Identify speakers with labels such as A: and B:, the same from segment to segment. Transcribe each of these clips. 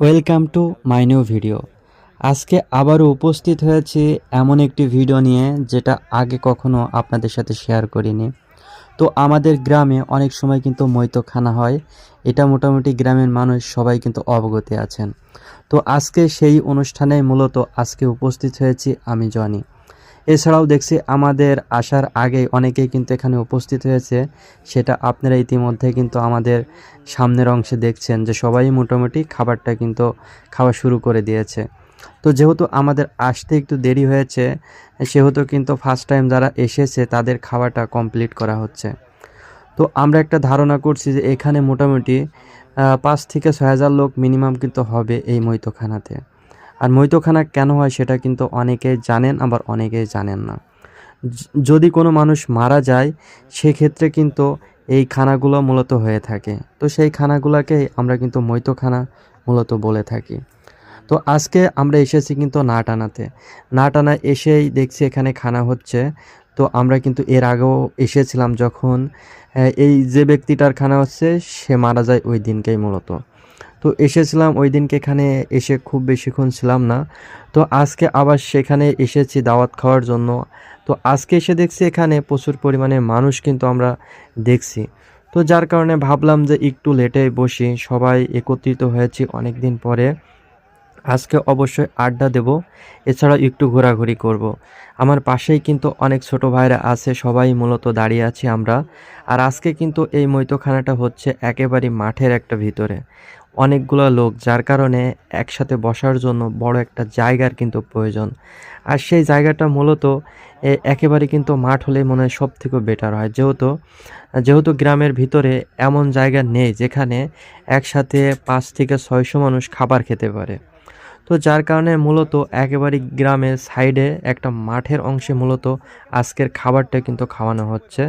A: Welcome to my new video আজকে আবারও উপস্থিত হয়েছি এমন একটি ভিডিও নিয়ে যেটা আগে কখনো আপনাদের সাথে শেয়ার করিনি। তো আমাদের গ্রামে অনেক সময় কিন্তু মৈতখানা হয়। এটা মোটামুটি গ্রামের মানুষ সবাই কিন্তু অবগত আছেন। তো আজকে সেই অনুষ্ঠানে মূলত আজকে উপস্থিত হয়েছি আমি, জনি। এছাড়াও দেখছি আমাদের আসার আগে অনেকেই কিন্তু এখানে উপস্থিত হয়েছে। সেটা আপনারা ইতিমধ্যে কিন্তু আমাদের সামনের অংশে দেখছেন যে সবাই মোটামুটি খাবারটা কিন্তু খাওয়া শুরু করে দিয়েছে। তো যেহেতু আমাদের আসতে একটু দেরি হয়েছে, সেহেতু কিন্তু ফার্স্ট টাইম যারা এসেছে তাদের খাওয়াটা কমপ্লিট করা হচ্ছে। তো আমরা একটা ধারণা করছি যে এখানে মোটামুটি পাঁচ থেকে ছয় হাজার লোক মিনিমাম কিন্তু হবে এই মৈতখানাতে। আর মৈতখানা কেন হয় সেটা কিন্তু অনেকেই জানেন, আবার অনেকেই জানেন না। যদি কোনো মানুষ মারা যায়, সেক্ষেত্রে কিন্তু এই খানাগুলো মূলত হয়ে থাকে। তো সেই খানাগুলোকে আমরা কিন্তু মৈতখানা মূলত বলে থাকি। তো আজকে আমরা এসেছি কিন্তু না টানাতে না টানা এসেই দেখছি এখানে খানা হচ্ছে। তো আমরা কিন্তু এর আগেও এসেছিলাম যখন এই যে ব্যক্তিটার খানা হচ্ছে, সে মারা যায় ওই দিনকেই মূলত। তো এসেছিলাম ওই দিনকে এখানে এসে খুব বেশিক্ষণ ছিলাম না। তো আজকে আবার সেখানে এসেছি দাওয়াত খাওয়ার জন্য। তো আজকে এসে দেখছি এখানে প্রচুর পরিমাণে মানুষ কিন্তু আমরা দেখছি। তো যার কারণে ভাবলাম যে একটু লেটে বসি, সবাই একত্রিত হয়েছি অনেক দিন পরে। আজকে অবশ্যই আড্ডা দেব, এছাড়াও একটু ঘোরাঘুরি করব। আমার পাশেই কিন্তু অনেক ছোট ভাইরা আছে, সবাই মূলত দাঁড়িয়ে আছি আমরা। আর আজকে কিন্তু এই মৈতখানাটা হচ্ছে একেবারে মাঠের একটা ভিতরে। অনেকগুলো লোক, যার কারণে একসাথে বসার জন্য বড় একটা জায়গার কিন্তু প্রয়োজন। আর সেই জায়গাটা মূলত একেবারে কিন্তু মাঠ হলে মনে হয় সব থেকে বেটার হয়। যেহেতু যেহেতু গ্রামের ভিতরে এমন জায়গা নেই যেখানে একসাথে পাঁচ থেকে ছয়শো মানুষ খাবার খেতে পারে। তো যার কারণে মূলত একেবারে গ্রামের সাইডে একটা মাঠের অংশে মূলত আজকের খাবারটা কিন্তু খাওয়ানো হচ্ছে।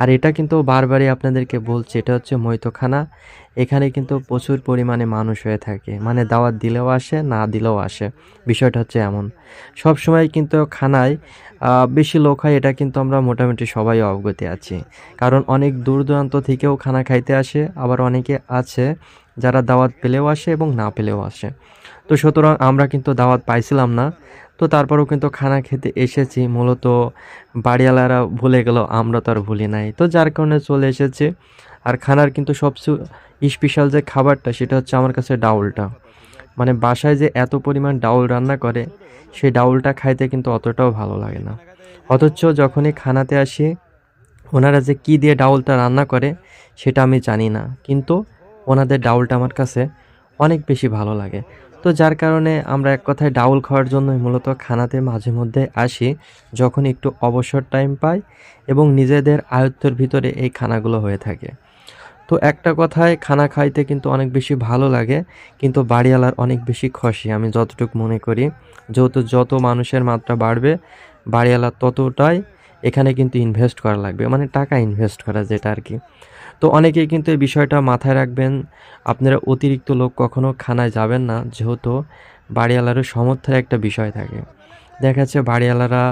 A: আর এটা কিন্তু বারবারই আপনাদেরকে বলছি, এটা হচ্ছে মৈতখানা। এখানে কিন্তু প্রচুর পরিমাণে মানুষ হয়ে থাকে। মানে দাওয়াত দিলেও আসে, না দিলেও আসে। বিষয়টা হচ্ছে এমন। সব সময় কিন্তু খানায় বেশি লোক হয়, এটা কিন্তু আমরা মোটামুটি সবাই অবগতি আছি। কারণ অনেক দূর দূরান্ত থেকেও খানা খাইতে আসে, আবার অনেকে আছে যারা দাওয়াত পেলেও আসে এবং না পেলেও আসে। তো সুতরাং আমরা কিন্তু দাওয়াত পাইছিলাম না। তো তারপরেও কিন্তু খানা খেতে এসেছি। মূলত বাড়িওয়ালারা ভুলে গেল, আমরা তো আর ভুলি নাই। তো যার কারণে চলে এসেছে। আর খানার কিন্তু সবচেয়ে স্পেশাল যে খাবারটা, সেটা হচ্ছে আমার কাছে ডাউলটা। মানে বাসায় যে এত পরিমাণ ডাউল রান্না করে, সেই ডাউলটা খাইতে কিন্তু অতটাও ভালো লাগে না। অথচ যখনই খানাতে আসি, ওনারা যে কী দিয়ে ডাউলটা রান্না করে, সেটা আমি জানি না। কিন্তু ওনাদের ডাউলটা আমার কাছে অনেক বেশি ভালো লাগে। তো যার কারণে আমরা এক কথায় ডাউল খাওয়ার জন্যই মূলত খানাতে মাঝে মধ্যে আসি, যখন একটু অবসর টাইম পাই এবং নিজেদের আয়ত্তের ভিতরে এই খানাগুলো হয়ে থাকে। তো একটা কথায় খানা খাইতে কিন্তু অনেক বেশি ভালো লাগে, কিন্তু বাড়িওয়ালার অনেক বেশি খসি আমি যতটুকু মনে করি। যেহেতু যত মানুষের মাত্রা বাড়বে বাড়িওয়ালার ততটাই এখানে কিন্তু ইনভেস্ট করা লাগবে মানে টাকা ইনভেস্ট করা যেটা আর কি। তো অনেকেই কিন্তু এই বিষয়টা মাথায় রাখবেন, আপনারা অতিরিক্ত লোক কখনো খানায় যাবেন না, যেহেতু বাড়িওয়ালারও সমর্থের একটা বিষয় থাকে। দেখা যাচ্ছে বাড়িওয়ালারা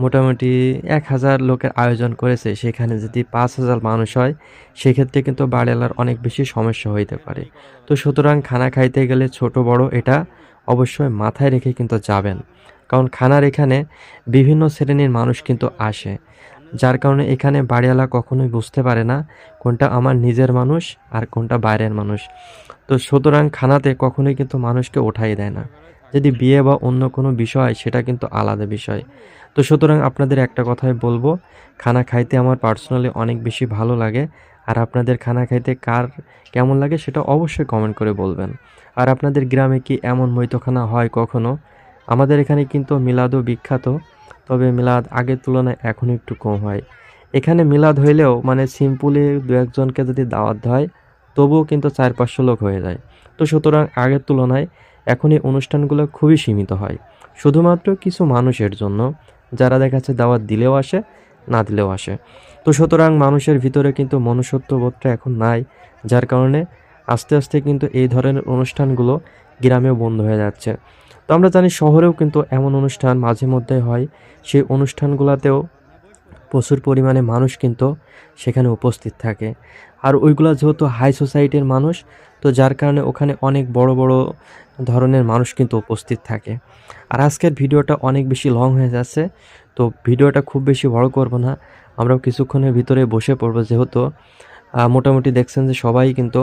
A: মোটামুটি এক হাজার লোকের আয়োজন করেছে। সেখানে যদি পাঁচ হাজার মানুষ হয়, সেক্ষেত্রে কিন্তু বাড়িওয়ালার অনেক বেশি সমস্যা হইতে পারে। তো সুতরাং খানা খাইতে গেলে ছোট বড় এটা অবশ্যই মাথায় রেখে কিন্তু যাবেন। কারণ খানার এখানে বিভিন্ন শ্রেণির মানুষ কিন্তু আসে। যার কারণে এখানে বাড়িওয়ালা কখনোই বুঝতে পারে না কোনটা আমার নিজের মানুষ আর কোনটা বাইরের মানুষ। তো সুতরাং খানাতে কখনোই কিন্তু মানুষকে ওঠাই দেয় না। যদি বিয়ে বা অন্য কোনো বিষয়, সেটা কিন্তু আলাদা বিষয়। তো সুতরাং আপনাদের একটা কথাই বলব, খানা খাইতে আমার পার্সোনালি অনেক বেশি ভালো লাগে। আর আপনাদের খানা খাইতে কার কেমন লাগে সেটা অবশ্যই কমেন্ট করে বলবেন। আর আপনাদের গ্রামে কি এমন মৈতখানা হয় কখনো? আমাদের এখানে কিন্তু মিলাদও বিখ্যাত, তবে মিলাদ আগের তুলনায় এখন একটু কম হয়। এখানে মিলাদ হইলেও মানে সিম্পলি দু একজনকে যদি দাওয়াত হয় তবুও কিন্তু চার পাঁচশো লোক হয়ে যায়। তো সুতরাং আগের তুলনায় এখন এই অনুষ্ঠানগুলো খুবই সীমিত হয়। শুধুমাত্র কিছু মানুষের জন্য, যারা দেখা যাচ্ছে দাওয়াত দিলেও আসে, না দিলেও আসে। তো সুতরাং মানুষের ভিতরে কিন্তু মনুষ্যত্ববোধটা এখন নাই, যার কারণে আস্তে আস্তে কিন্তু এই ধরনের অনুষ্ঠানগুলো গ্রামেও বন্ধ হয়ে যাচ্ছে। তো আমরা জানি শহরেও কিন্তু এমন অনুষ্ঠান মাঝে মধ্যে হয়, সেই অনুষ্ঠানগুলোতেও প্রচুর পরিমাণে মানুষ কিন্তু সেখানে উপস্থিত থাকে। আর ওইগুলো যেহেতু হাই সোসাইটির মানুষ, তো যার কারণে ওখানে অনেক বড় বড় ধরনের মানুষ কিন্তু উপস্থিত থাকে। আর আজকের ভিডিওটা অনেক বেশি লং হয়ে যাচ্ছে, তো ভিডিওটা খুব বেশি বড় করব না। আমরাও কিছুক্ষণের ভিতরে বসে পড়ব যেহেতু মোটামুটি দেখছেন যে সবাই কিন্তু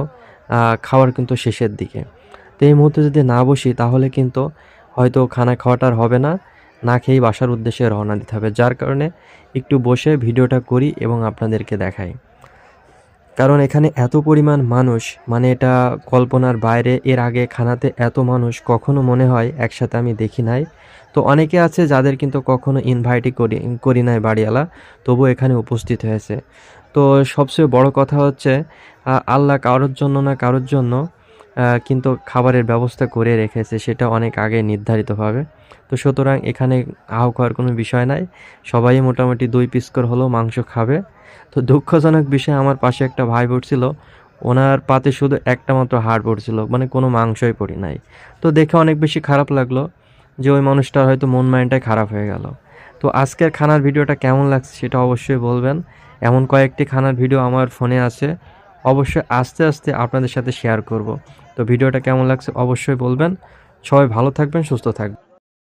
A: খাওয়ার কিন্তু শেষের দিকে। তো এই মুহূর্তে যদি না বসি তাহলে কিন্তু হয়তো খানা খাওয়াটা আর হবে না। না খেয়েই বাসার উদ্দেশ্যে রওনা দিতে হবে, যার কারণে একটু বসে ভিডিওটা করি এবং আপনাদেরকে দেখাই। কারণ এখানে এত পরিমাণ মানুষ মানে এটা কল্পনার বাইরে, এর আগে খানাতে এত মানুষ কখনো মনে হয় একসাথে আমি দেখি নাই। তো অনেকে আছে যাদের কিন্তু কখনো ইনভাইটই করি করি নাই বাড়িওয়ালা, তবু এখানে উপস্থিত হয়েছে। তো সবচেয়ে বড় কথা হচ্ছে আল্লাহ কারোর জন্য না কারোর জন্য কিন্তু খাবারের ব্যবস্থা করে রেখেছে, সেটা অনেক আগে নির্ধারিতভাবে। তো সুতরাং এখানে আহ খাওয়ার কোনো বিষয় নাই। সবাই মোটামুটি দুই পিস করে হলেও মাংস খাবে। তো দুঃখজনক বিষয়, আমার পাশে একটা ভাই পড়ছিল ওনার পাতে শুধু একটা মাত্র হাড় পড়ছিল মানে কোনো মাংসই পড়ি নাই। তো দেখে অনেক বেশি খারাপ লাগল যে ওই মানুষটার হয়তো মন মাইন্ডটাই খারাপ হয়ে গেল। তো আজকের খানার ভিডিওটা কেমন লাগছে সেটা অবশ্যই বলবেন। এমন কয়েকটি খানার ভিডিও আমার ফোনে আছে। অবশ্যই আস্তে আস্তে আপনাদের সাথে শেয়ার করব। তো ভিডিওটা কেমন লাগছে অবশ্যই বলবেন। সবাই ভালো থাকবেন সুস্থ থাকবেন।